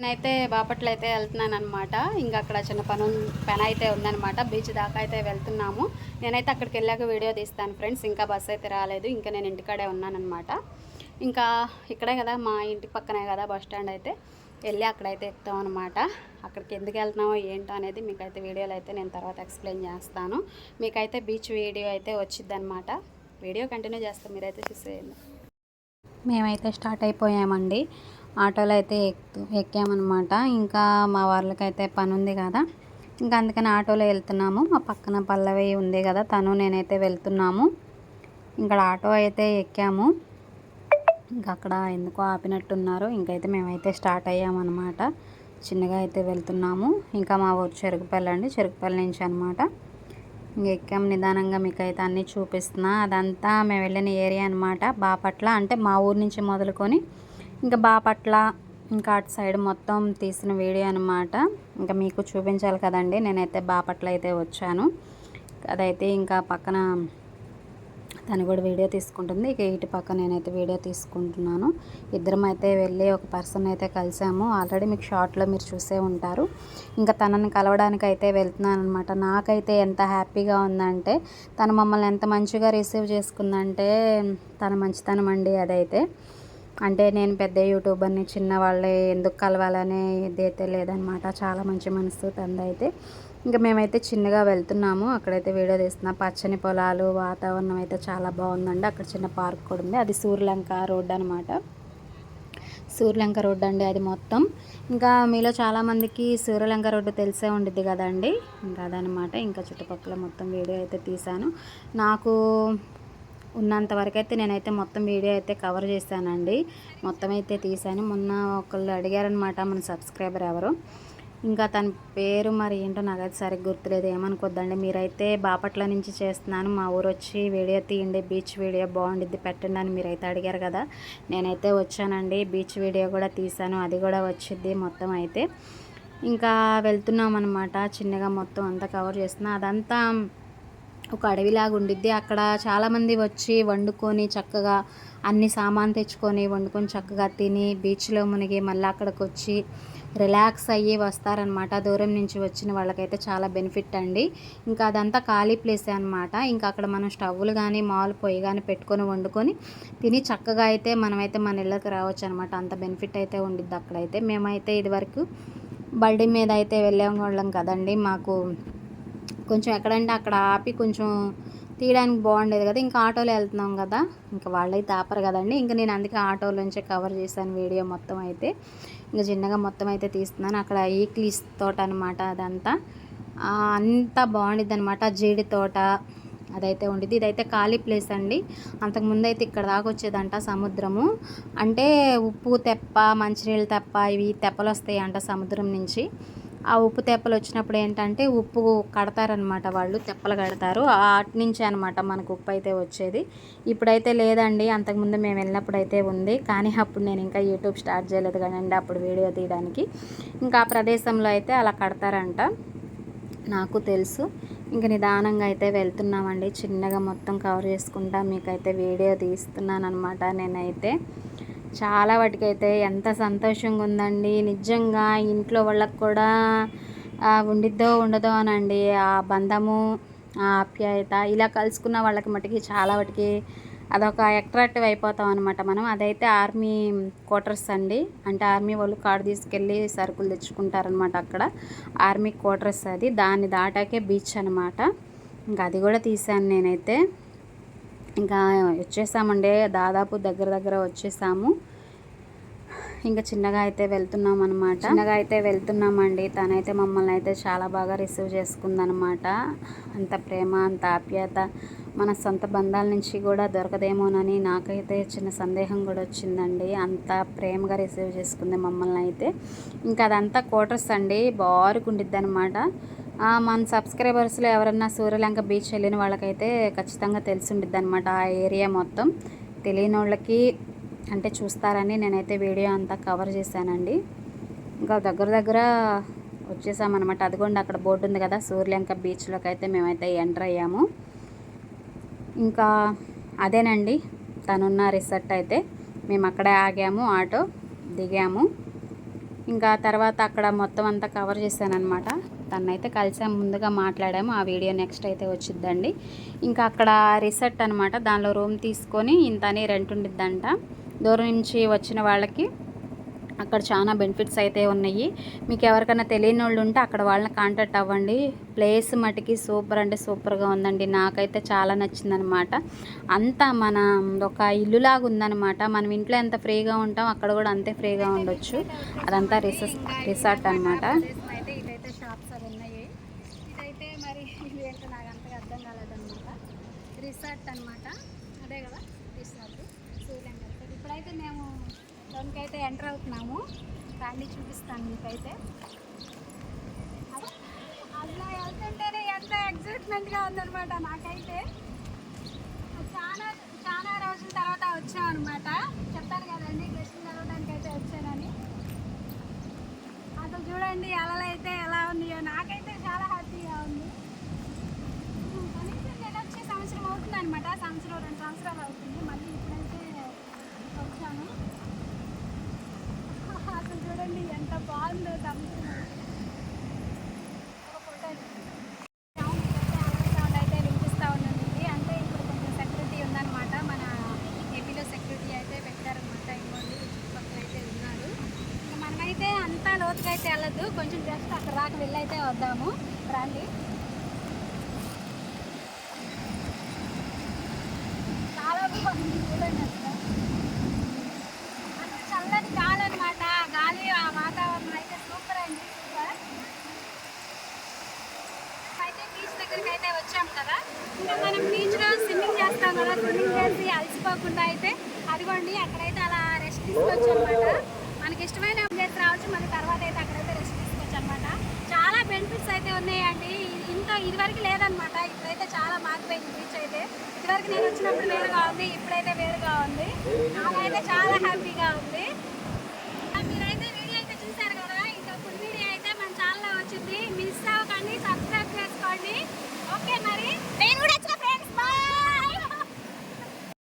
నేనైతే బాపట్ల అయితే వెళ్తున్నాను అనమాట ఇంకా అక్కడ చిన్న పని ఉన్- పని అయితే ఉందనమాట బీచ్ దాకా అయితే వెళ్తున్నాము. నేనైతే అక్కడికి వెళ్ళాక వీడియో తీస్తాను ఫ్రెండ్స్. ఇంకా బస్ అయితే రాలేదు. ఇంకా నేను ఇంటికాడే ఉన్నానమాట ఇంకా ఇక్కడే కదా మా ఇంటి పక్కనే కదా బస్ స్టాండ్ అయితే. వెళ్ళి అక్కడైతే ఎక్కుతాం అనమాట అక్కడికి ఎందుకు వెళ్తున్నామో ఏంటో అనేది మీకైతే వీడియోలో అయితే నేను తర్వాత ఎక్స్ప్లెయిన్ చేస్తాను. మీకైతే బీచ్ వీడియో అయితే వచ్చింది అనమాట వీడియో కంటిన్యూ చేస్తాం మీరైతే చూసేయండి. మేమైతే స్టార్ట్ అయిపోయామండి. ఆటోలో అయితే ఎక్కు ఎక్కామన్నమాట. ఇంకా మా వాళ్ళకైతే పని ఉంది కదా. ఇంకా అందుకని ఆటోలో వెళ్తున్నాము. మా పక్కన పల్లవి ఉంది కదా తను నేనైతే వెళ్తున్నాము. ఇక్కడ ఆటో అయితే ఎక్కాము. ఇంకా అక్కడ ఎందుకో ఆపినట్టున్నారు. ఇంకైతే మేమైతే స్టార్ట్ అయ్యామన్నమాట. చిన్నగా అయితే వెళ్తున్నాము. ఇంకా మా ఊరు చెరుకుపల్లి అండి. చెరుకుపల్లి నుంచి అనమాట ఇంక ఎక్కాం నిదానంగా మీకు అయితే అన్నీ చూపిస్తున్నా. అదంతా మేము వెళ్ళిన ఏరియా అనమాట బాపట్ల అంటే మా ఊరు నుంచి మొదలుకొని ఇంకా బాపట్ల ఇంకా అటు సైడ్ మొత్తం తీసిన వీడియో అనమాట ఇంకా మీకు చూపించాలి కదండి. నేనైతే బాపట్ల అయితే వచ్చాను. అదైతే ఇంకా పక్కన తను కూడా వీడియో తీసుకుంటుంది. ఇక ఇటు పక్క నేనైతే వీడియో తీసుకుంటున్నాను. ఇద్దరం అయితే వెళ్ళి ఒక పర్సన్ అయితే కలిసాము. ఆల్రెడీ మీకు షార్ట్లో మీరు చూసే ఉంటారు. ఇంకా తనని కలవడానికి అయితే వెళ్తున్నాను అనమాట నాకైతే ఎంత హ్యాపీగా ఉందంటే తను మమ్మల్ని ఎంత మంచిగా రిసీవ్ చేసుకుందంటే తన మంచితనం అండి అదైతే. అంటే నేను పెద్ద యూట్యూబర్ని చిన్న వాళ్ళే ఎందుకు కలవాలనే ఇదైతే లేదనమాట. చాలా మంచి మనసు తందైతే ఇంకా మేమైతే చిన్నగా వెళ్తున్నాము. అక్కడైతే వీడియో తీస్తున్నా. పచ్చని పొలాలు వాతావరణం అయితే చాలా బాగుందండి. అక్కడ చిన్న పార్క్ కూడా ఉంది. అది సూర్యలంక రోడ్ అనమాట. సూర్యలంక రోడ్డు అండి అది మొత్తం. ఇంకా మీలో చాలామందికి సూర్యలంక రోడ్డు తెలిసే ఉండిద్ది కదండి. ఇంకా అదనమాట. ఇంకా చుట్టుపక్కల మొత్తం వీడియో అయితే తీశాను. నాకు ఉన్నంత వరకు అయితే నేనైతే మొత్తం వీడియో అయితే కవర్ చేశానండి. మొత్తం అయితే తీశాను. మొన్న ఒకళ్ళు అడిగారనమాట మన సబ్స్క్రైబర్ ఎవరు. ఇంకా తన పేరు మరి ఏంటో నాకైతే సరిగ్గా గుర్తులేదు. ఏమనుకోద్దండి? మీరైతే బాపట్ల నుంచి చేస్తున్నాను. మా ఊరు వచ్చి వీడియో తీయండి. బీచ్ వీడియో బాగుండిద్ది పెట్టండి అని మీరైతే అడిగారు కదా. నేనైతే వచ్చానండి. బీచ్ వీడియో కూడా తీశాను. అది కూడా వచ్చింది మొత్తం అయితే. ఇంకా వెళ్తున్నాం అనమాట చిన్నగా మొత్తం అంతా కవర్ చేస్తున్నా. అదంతా ఒక అడవిలాగా ఉండిద్ది. అక్కడ చాలామంది వచ్చి వండుకొని చక్కగా అన్ని సామాన్ తెచ్చుకొని వండుకొని చక్కగా తిని బీచ్లో మునిగి మళ్ళీ అక్కడికి వచ్చి రిలాక్స్ అయ్యి వస్తారనమాట దూరం నుంచి వచ్చిన వాళ్ళకైతే చాలా బెనిఫిట్ అండి. ఇంకా అదంతా ఖాళీ ప్లేసే అనమాట ఇంకా అక్కడ మనం స్టవ్లు కానీ మాల్ పొయ్యి కానీ పెట్టుకొని వండుకొని తిని చక్కగా అయితే మనమైతే మన ఇళ్ళకి రావచ్చు అనమాట అంత బెనిఫిట్ అయితే ఉండిద్ది అక్కడైతే. మేమైతే ఇదివరకు బల్డీ మీద అయితే వెళ్ళే వాళ్ళం కదండి. మాకు కొంచెం ఎక్కడంటే అక్కడ ఆపి కొంచెం తీయడానికి బాగుండేది కదా. ఇంకా ఆటోలో వెళ్తున్నాం కదా. ఇంకా వాళ్ళైతే ఆపరు కదండి. ఇంకా నేను అందుకే ఆటోలోంచే కవర్ చేశాను వీడియో మొత్తం అయితే. ఇంకా చిన్నగా మొత్తం అయితే తీస్తున్నాను. అక్కడ ఈక్లీస్ తోట అనమాట అదంతా. అంతా బాగుండిద్ది అనమాట జీడి తోట అదైతే ఉండిద్ది. ఇదైతే ఖాళీ ప్లేస్ అండి. అంతకుముందు అయితే ఇక్కడ దాకా వచ్చేదంట సముద్రము. అంటే ఉప్పు తెప్ప మంచినీళ్ళ తెప్ప ఇవి తెప్పలు వస్తాయి అంట సముద్రం నుంచి. ఆ ఉప్పు తెప్పలు వచ్చినప్పుడు ఏంటంటే ఉప్పు కడతారనమాట వాళ్ళు తెప్పలు కడతారు. ఆ అటు నుంచి అనమాట మనకు ఉప్పు అయితే వచ్చేది. ఇప్పుడైతే లేదండి అంతకుముందు మేము వెళ్ళినప్పుడు అయితే ఉంది. కానీ అప్పుడు నేను ఇంకా యూట్యూబ్ స్టార్ట్ చేయలేదు కానివ్వండి అప్పుడు వీడియో తీయడానికి. ఇంకా ఆ ప్రదేశంలో అయితే అలా కడతారంట నాకు తెలుసు. ఇంక నిదానంగా అయితే వెళ్తున్నామండి. చిన్నగా మొత్తం కవర్ చేసుకుంటా మీకైతే వీడియో తీస్తున్నాను అనమాట నేనైతే. చాలా వాటికైతే ఎంత సంతోషంగా ఉందండి నిజంగా ఇంట్లో వాళ్ళకి కూడా ఉండిద్దో ఉండదో అనండి. ఆ బంధము ఆ ఆప్యాయత ఇలా కలుసుకున్న వాళ్ళకి మటుకి చాలా వాటికి అదొక అట్రాక్టివ్ అయిపోతాం అనమాట మనం. అదైతే ఆర్మీ క్వార్టర్స్ అండి. అంటే ఆర్మీ వాళ్ళు కారు తీసుకెళ్ళి సరుకులు తెచ్చుకుంటారనమాట అక్కడ. ఆర్మీ క్వార్టర్స్ అది. దాన్ని దాటాకే బీచ్ అనమాట ఇంకా అది కూడా తీసాను నేనైతే. ఇంకా వచ్చేసామండి దాదాపు దగ్గర దగ్గర వచ్చేసాము. ఇంకా చిన్నగా అయితే వెళ్తున్నాం అనమాట చిన్నగా అయితే వెళ్తున్నామండి. తనైతే మమ్మల్ని అయితే చాలా బాగా రిసీవ్ చేసుకుందనమాట అంత ప్రేమ అంత ఆప్యాయత మన సొంత బంధాల నుంచి కూడా దొరకదేమోనని నాకైతే చిన్న సందేహం కూడా వచ్చిందండి. అంత ప్రేమగా రిసీవ్ చేసుకుంది మమ్మల్ని అయితే. ఇంకా అదంతా క్వార్టర్స్ అండి. బారుకుండిద్ది అనమాట మన సబ్స్క్రైబర్స్లో ఎవరన్నా సూర్యలంక బీచ్ వెళ్ళిన వాళ్ళకైతే ఖచ్చితంగా తెలిసి ఉండిద్ది అనమాట ఆ ఏరియా మొత్తం. తెలియని వాళ్ళకి అంటే చూస్తారని నేనైతే వీడియో అంతా కవర్ చేశానండి. ఇంకా దగ్గర దగ్గర వచ్చేసామన్నమాట. అదిగోండి అక్కడ బోర్డు ఉంది కదా సూర్యలంక బీచ్లోకి అయితే మేమైతే ఎంటర్ అయ్యాము. ఇంకా అదేనండి తనున్న రిసార్ట్ అయితే మేము అక్కడే ఆగాము ఆటో దిగాము. ఇంకా తర్వాత అక్కడ మొత్తం అంతా కవర్ చేశానమాట తనైతే కలిసాం ముందుగా మాట్లాడాము. ఆ వీడియో నెక్స్ట్ అయితే వచ్చిద్దండి. ఇంకా అక్కడ రిసార్ట్ అనమాట దానిలో రూమ్ తీసుకొని ఇంత అని రెంట్ ఉండిద్దంట. దూరం నుంచి వచ్చిన వాళ్ళకి అక్కడ చాలా బెనిఫిట్స్ అయితే ఉన్నాయి. మీకు ఎవరికైనా తెలియని వాళ్ళు ఉంటే అక్కడ వాళ్ళని కాంటాక్ట్ అవ్వండి. ప్లేస్ మటుకి సూపర్ అంటే సూపర్గా ఉందండి. నాకైతే చాలా నచ్చిందనమాట అంతా మన ఒక ఇల్లులాగా ఉందనమాట మనం ఇంట్లో ఎంత ఫ్రీగా ఉంటాం అక్కడ కూడా అంతే ఫ్రీగా ఉండొచ్చు. అదంతా రిసార్ట్ రిసార్ట్ అనమాట అయితే ఇదైతే షాప్స్ అవి ఉన్నాయి అంటే మరి ఇదేంటో నాకు అంతగా అర్థం కాలేదన్నమాట. రిసార్ట్ అనమాట అదే కదా రిసార్ట్. సూర్యం రిసార్ట్ ఇప్పుడైతే మేము దానికి అయితే ఎంటర్ అవుతున్నాము. ఫ్యామిలీ చూపిస్తాను మీకైతే. అలా వెళ్తుంటేనే ఎంత ఎగ్జైట్మెంట్గా ఉందనమాట నాకైతే. చాలా చాలా రోజుల తర్వాత వచ్చాం అనమాట చెప్తాను కదండి కృష్ణ కలవడానికి అయితే వచ్చానని. అసలు చూడండి అలలు అయితే ఎలా ఉన్నాయో నాకైతే చాలా హ్యాపీగా ఉంది కనీసం నేను వచ్చే సంవత్సరం అవుతుంది అనమాట సంవత్సరం రెండు సంవత్సరాలు అవుతుంది. మళ్ళీ ఇప్పుడైతే వచ్చాను. అసలు చూడండి ఎంత బాగుందో సముద్రం ఒక ఫోటో సౌండ్ అయితే వినిపిస్తూ ఉందండి అంటే ఇప్పుడు కొంచెం సెక్యూరిటీ ఉందన్నమాట. మన ఏపీలో సెక్యూరిటీ అయితే పెట్టారనమాట ఇంకోండి చుట్టుపక్కల అయితే ఉన్నారు. ఇంకా మనమైతే అంతా లోతుగా అయితే వెళ్ళదు కొంచెం జస్ట్ అక్కడ రాక వెళ్ళైతే వద్దాము. రండి చాలా బాగుంది చూడండి అసలు అంత చల్లని గాలి అనమాట గాలి ఆ వాతావరణం అయితే సూపర్ అయింది సూపర్. అయితే బీచ్ దగ్గరికి అయితే వచ్చాం కదా. ఇంకా మనం బీచ్లో స్విమ్మింగ్ చేస్తాం కదా. స్విమ్మింగ్ చేసి అలసిపోకుండా అయితే అదిగోండి అక్కడైతే అలా రెస్ట్ తీసుకోవచ్చు అనమాట మనకి ఇష్టమైన ప్లేస్ రావచ్చు మళ్ళీ తర్వాత అయితే అక్కడ బెనిఫిట్స్ అయితే ఉన్నాయండి. ఇంత ఇదివరకు లేదనమాట ఇప్పుడైతే చాలా మారిపోయింది బీచ్ అయితే. ఇదివరకు నేను వచ్చినప్పుడు వేరుగా ఉంది ఇప్పుడైతే వేరుగా ఉంది. నాకైతే చాలా హ్యాపీగా ఉంది. మీరైతే వీడియో అయితే చూసారు కదా? ఇంకా ఫుల్ వీడియో అయితే మన ఛానల్లో వచ్చింది. మిస్ అవ్వకండి సబ్స్క్రైబ్ చేసుకోండి. ఓకే మరి? నేను కూడా